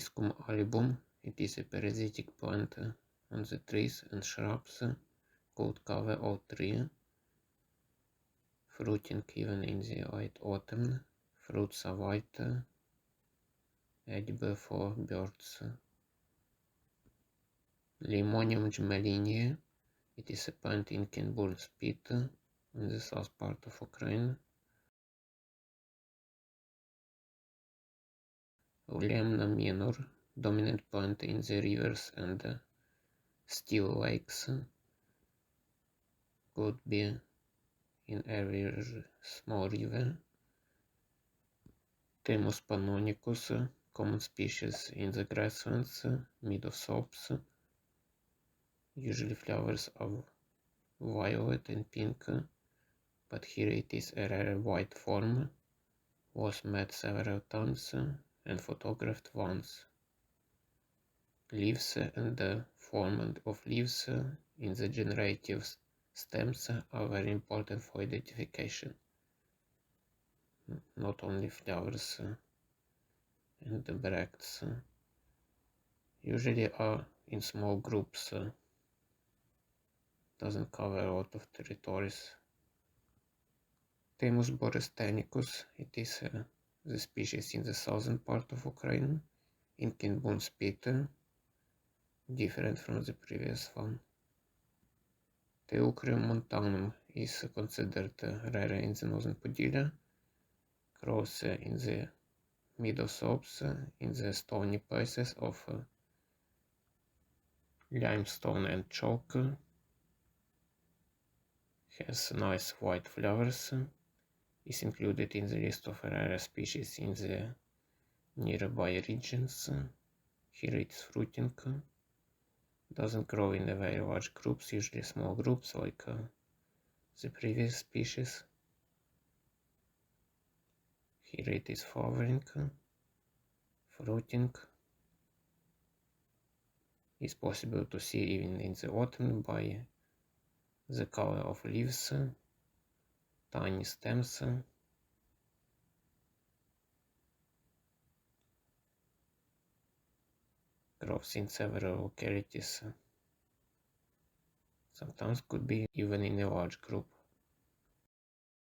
Iscum album. It is a parasitic plant on the trees and shrubs called cover or tree. Fruiting even in the late autumn. Fruits are white, edible for birds. Limonium gmellinia. It is a plant in Kinbull spit in the south part of Ukraine. Lemna minor, dominant plant in the rivers and still lakes. Could be in every small river. Thymus pannonicus, common species in the grasslands, meadow sops. Usually flowers of violet and pink, but here it is a rare white form. Was met several times and photographed once. Leaves and the form of leaves in the generative stems are very important for identification. Not only flowers and the bracts usually are in small groups doesn't cover a lot of territories. Thymus borysthenicus, it is uh, the species in the southern part of Ukraine, in Kinbun spit, different from the previous one. Teucrium montanum is considered rare in the northern Podylia, grows in the meadow slopes in the stony places of uh, limestone and chalk has nice white flowers, is included in the list of rare species in the nearby regions. Here it's fruiting. Doesn't grow in the very large groups, usually small groups like uh, the previous species. Here it is flowering, fruiting. It's possible to see even in the autumn by the color of leaves, tiny stems, grows in several localities, sometimes could be even in a large group.